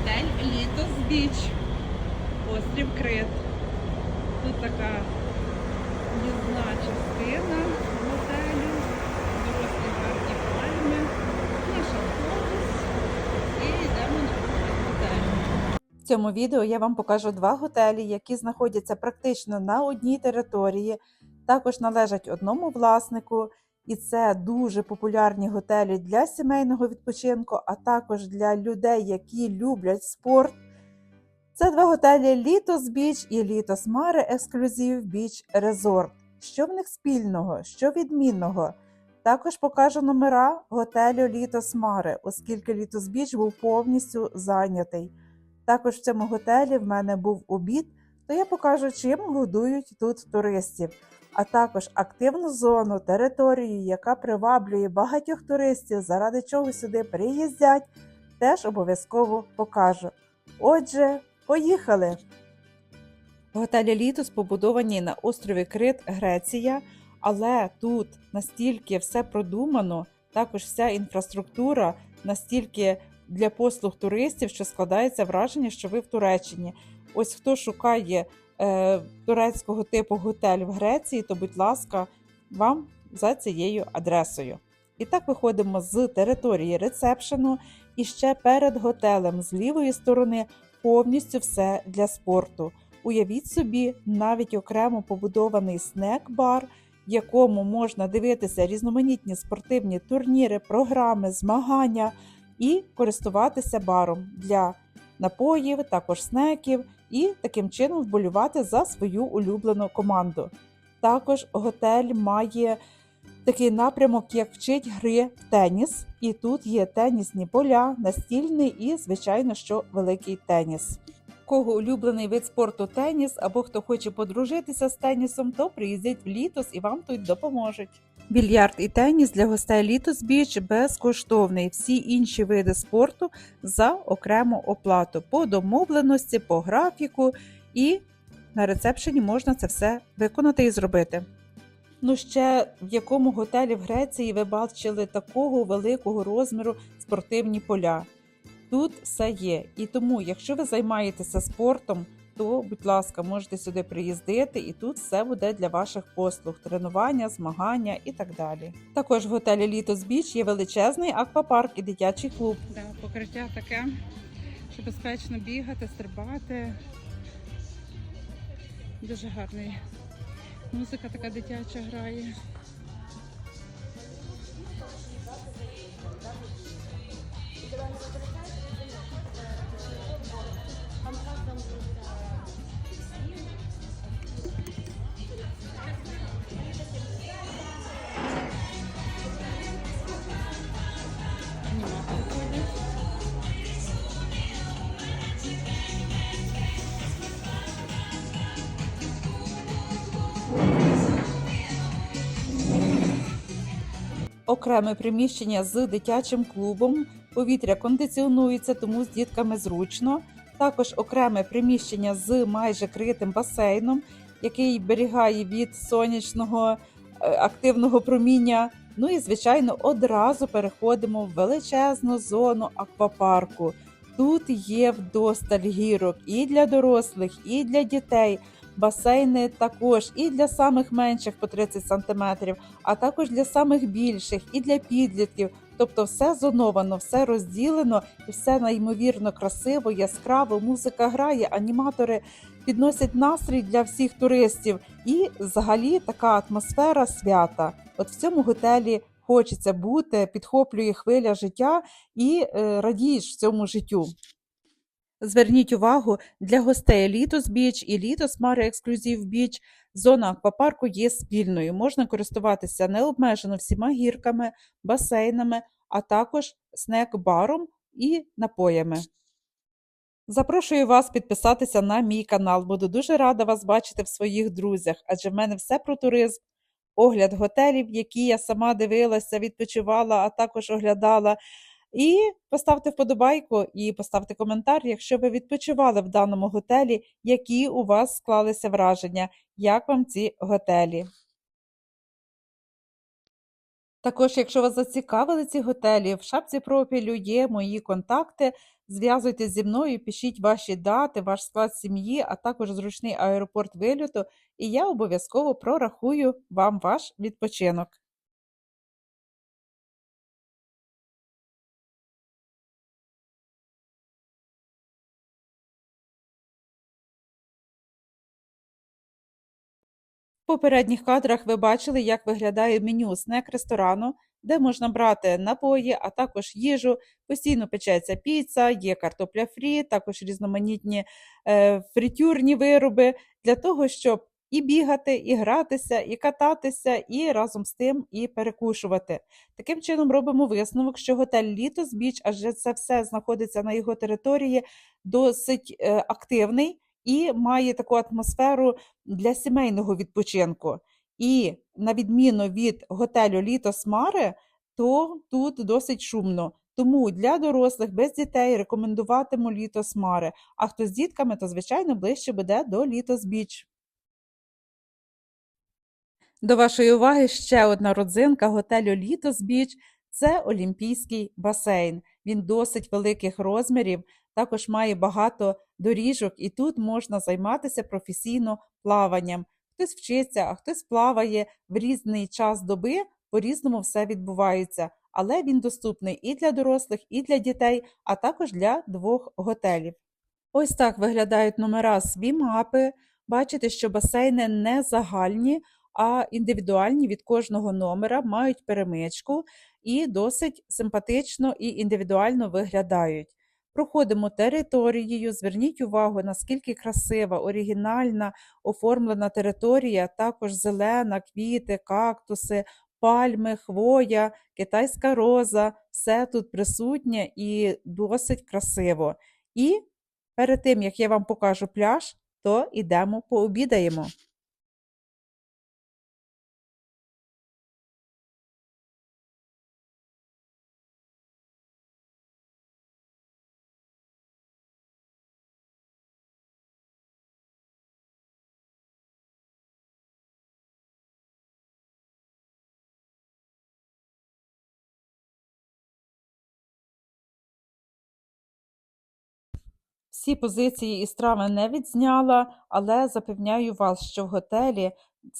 готель Літос Біч. Острів Крит. Тут така в'їзна частина готелю. Дорослі гарні пальми. Наш автобус. І йдемо на готель. В цьому відео я вам покажу два готелі, які знаходяться практично на одній території, також належать одному власнику, і це дуже популярні готелі для сімейного відпочинку, а також для людей, які люблять спорт. Це два готелі Літос Біч і Літос Маре Ексклюзив Біч Резорт. Що в них спільного, що відмінного? Також покажу номера готелю Літос Маре, оскільки Літос Біч був повністю зайнятий. Також в цьому готелі в мене був обід, то я покажу, чим годують тут туристів, а також активну зону, територію, яка приваблює багатьох туристів, заради чого сюди приїздять, теж обов'язково покажу. Отже, поїхали! Готелі Літос побудовані на острові Крит, Греція, але тут настільки все продумано, також вся інфраструктура настільки для послуг туристів, що складається враження, що ви в Туреччині. Ось хто шукає турецького типу готель в Греції, то, будь ласка, вам за цією адресою. І так виходимо з території ресепшену, і ще перед готелем з лівої сторони повністю все для спорту. Уявіть собі, навіть окремо побудований снек-бар, в якому можна дивитися різноманітні спортивні турніри, програми, змагання і користуватися баром для напоїв, також снеків, і таким чином вболювати за свою улюблену команду. Також готель має такий напрямок, як вчить гри в теніс, і тут є тенісні поля, настільний і, звичайно, що великий теніс. Кого улюблений вид спорту теніс, або хто хоче подружитися з тенісом, то приїздять в літос і вам тут допоможуть. Більярд і теніс для гостей Літос Біч безкоштовний. Всі інші види спорту за окрему оплату по домовленості, по графіку, і на рецепшені можна це все виконати і зробити. Ну, ще в якому готелі в Греції ви бачили такого великого розміру спортивні поля. Тут все є. І тому, якщо ви займаєтеся спортом, то, будь ласка, можете сюди приїздити, і тут все буде для ваших послуг: тренування, змагання і так далі. Також в готелі Літос Біч є величезний аквапарк і дитячий клуб. Да, покриття таке, що безпечно бігати, стрибати. Дуже гарний. Музика така дитяча грає. Окреме приміщення з дитячим клубом. Повітря кондиціонується, тому з дітками зручно. Також окреме приміщення з майже критим басейном, який берігає від сонячного е, активного проміння. Ну і, звичайно, одразу переходимо в величезну зону аквапарку. Тут є вдосталь гірок і для дорослих, і для дітей. Басейни також і для самих менших по 30 см, а також для самих більших, і для підлітків. Тобто все зоновано, все розділено і все неймовірно красиво, яскраво. Музика грає, аніматори підносять настрій для всіх туристів. І взагалі така атмосфера свята. От в цьому готелі хочеться бути, підхоплює хвиля життя і е, радієш цьому життю. Зверніть увагу, для гостей Літос Біч і Літос Маре Ексклюзив Біч зона аквапарку є спільною. Можна користуватися необмежено всіма гірками, басейнами, а також снек-баром і напоями. Запрошую вас підписатися на мій канал. Буду дуже рада вас бачити в своїх друзях, адже в мене все про туризм, огляд готелів, які я сама дивилася, відпочивала, а також оглядала. І поставте вподобайку і поставте коментар, якщо ви відпочивали в даному готелі, які у вас склалися враження, як вам ці готелі. Також, якщо вас зацікавили ці готелі, в шапці профілю є мої контакти. Зв'язуйтесь зі мною, пишіть ваші дати, ваш склад сім'ї, а також зручний аеропорт вильоту, і я обов'язково прорахую вам ваш відпочинок. Попередніх кадрах ви бачили, як виглядає меню снек ресторану, де можна брати напої, а також їжу. Постійно печеться піца, є картопля фрі, також різноманітні е, фритюрні вироби для того, щоб і бігати, і гратися, і кататися, і разом з тим і перекушувати. Таким чином робимо висновок, що готель Літос Біч, адже це все знаходиться на його території, досить е, активний і має таку атмосферу для сімейного відпочинку. І на відміну від готелю Літос Маре, то тут досить шумно. Тому для дорослих без дітей рекомендуватиму Літос Маре, а хто з дітками, то звичайно ближче буде до Літос Біч. До вашої уваги ще одна родзинка готелю Літос Біч це Олімпійський басейн. Він досить великих розмірів, також має багато доріжок, і тут можна займатися професійно плаванням. Хтось вчиться, а хтось плаває в різний час доби, по-різному все відбувається, але він доступний і для дорослих, і для дітей, а також для двох готелів. Ось так виглядають номера свімапи. Бачите, що басейни не загальні, а індивідуальні від кожного номера, мають перемичку і досить симпатично і індивідуально виглядають. Проходимо територією, зверніть увагу, наскільки красива, оригінальна оформлена територія, також зелена, квіти, кактуси, пальми, хвоя, китайська роза, все тут присутнє і досить красиво. І перед тим, як я вам покажу пляж, то йдемо пообідаємо. Всі позиції і страви не відзняла, але запевняю вас, що в готелі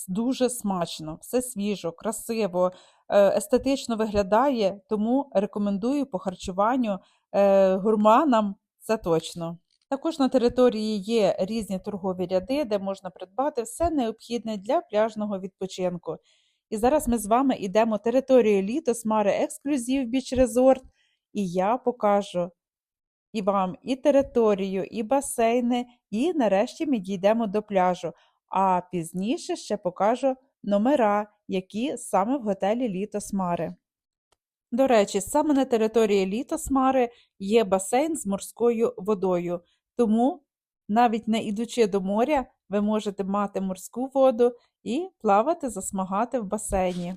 дуже смачно, все свіжо, красиво, е, естетично виглядає, тому рекомендую по харчуванню е, гурманам це точно. Також на території є різні торгові ряди, де можна придбати все необхідне для пляжного відпочинку. І зараз ми з вами йдемо територією Літос Маре Ексклюзив Біч Резорт, і я покажу і вам і територію, і басейни, і нарешті ми дійдемо до пляжу. А пізніше ще покажу номера, які саме в готелі Літос Маре. До речі, саме на території Літос Маре є басейн з морською водою, тому навіть не ідучи до моря, ви можете мати морську воду і плавати, засмагати в басейні.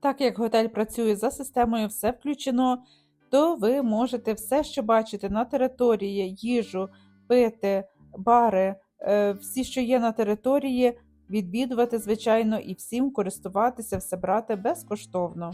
Так як готель працює за системою все включено, то ви можете все, що бачите на території, їжу, пити, бари, е, всі, що є на території, відвідувати, звичайно, і всім користуватися, все брати безкоштовно.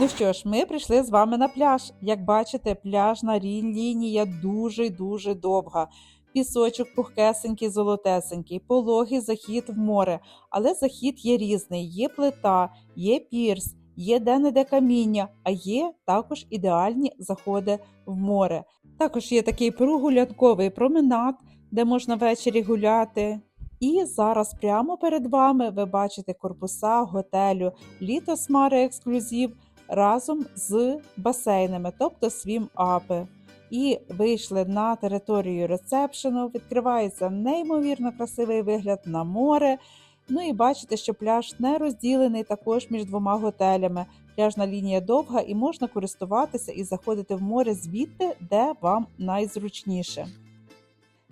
Ну що ж, ми прийшли з вами на пляж. Як бачите, пляжна лінія дуже дуже довга. Пісочок пухкесенький, золотесенький, пологий захід в море. Але захід є різний: є плита, є пірс, є де-не-де каміння, а є також ідеальні заходи в море. Також є такий прогулянковий променад, де можна ввечері гуляти. І зараз прямо перед вами ви бачите корпуса готелю Літос Маре Ексклюзив разом з басейнами, тобто свім апи. І вийшли на територію ресепшену. Відкривається неймовірно красивий вигляд на море. Ну і бачите, що пляж не розділений також між двома готелями. Пляжна лінія довга і можна користуватися і заходити в море звідти, де вам найзручніше.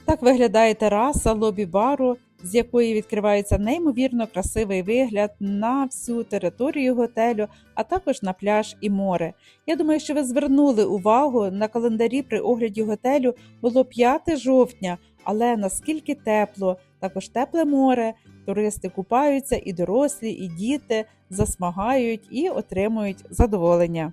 Так виглядає тераса лобі бару з якої відкривається неймовірно красивий вигляд на всю територію готелю, а також на пляж і море. Я думаю, що ви звернули увагу на календарі при огляді готелю було 5 жовтня, але наскільки тепло, також тепле море. Туристи купаються, і дорослі, і діти засмагають і отримують задоволення.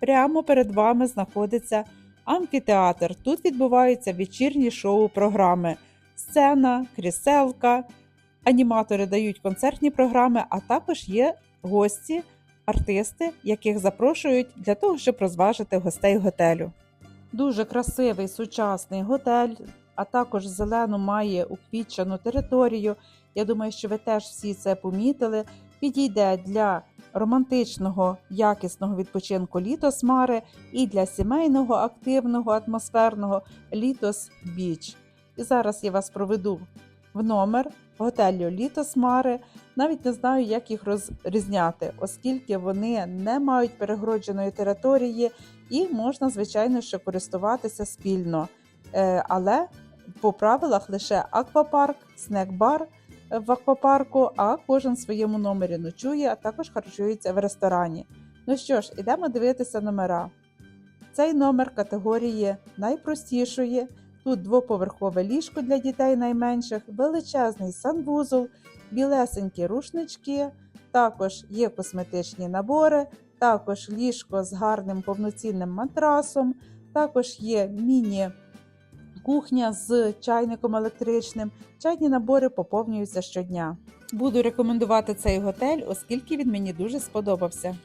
Прямо перед вами знаходиться амфітеатр. Тут відбуваються вечірні шоу-програми, сцена, кріселка. Аніматори дають концертні програми, а також є гості, артисти, яких запрошують для того, щоб розважити гостей готелю. Дуже красивий сучасний готель, а також зелену має уквітчену територію. Я думаю, що ви теж всі це помітили. Підійде для романтичного, якісного відпочинку Літос Маре і для сімейного, активного, атмосферного Літос Біч. І зараз я вас проведу в номер готелю Літос Маре. Навіть не знаю, як їх розрізняти, оскільки вони не мають перегородженої території і можна, звичайно, що користуватися спільно. Е, Але по правилах лише аквапарк, снек-бар в аквапарку, а кожен в своєму номері ночує, а також харчується в ресторані. Ну що ж, ідемо дивитися номера. Цей номер категорії найпростішої. Тут двоповерхове ліжко для дітей найменших, величезний санвузол, білесенькі рушнички, також є косметичні набори, також ліжко з гарним повноцінним матрасом, також є міні. Кухня з чайником електричним. Чайні набори поповнюються щодня. Буду рекомендувати цей готель, оскільки він мені дуже сподобався.